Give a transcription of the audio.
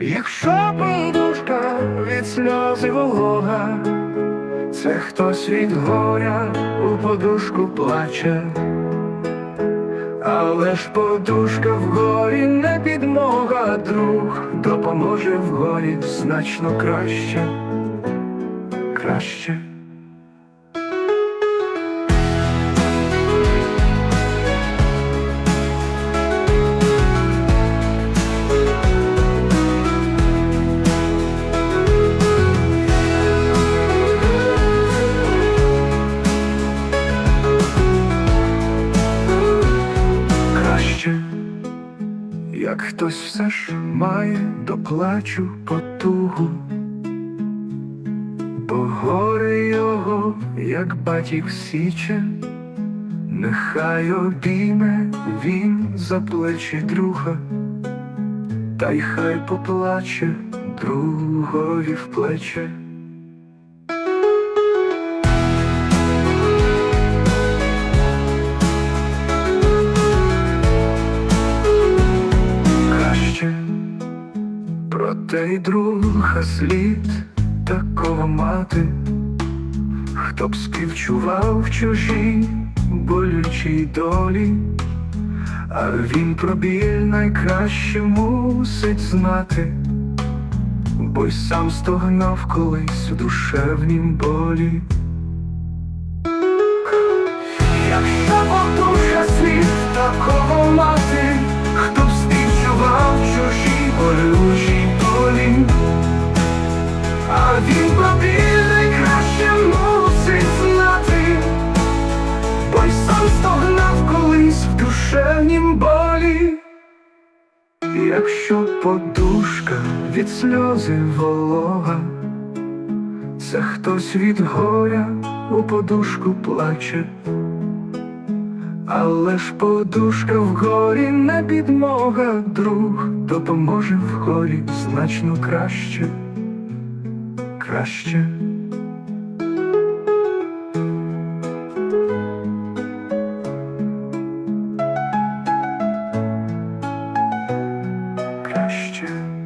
Якщо подушка від сльози волога, це хтось від горя у подушку плаче, але ж подушка в горі не підмога, друг допоможе в горі значно краще, краще. Як хтось все ж має доплачу потугу, бо горе його, як батік січе, нехай обійме він за плечі друга, та й хай поплаче другові в плече. Проте й друга слід такого мати, хто б співчував чужій болючій долі, а він про біль найкраще мусить знати, бо й сам стогнав колись у душевнім болі. Про найкраще мусить знати, бо й сам стогнав колись в душевнім болі. Якщо подушка від сльози волога, це хтось від горя у подушку плаче. Але ж подушка в горі не підмога, друг допоможе в горі значно краще, краще. Краще.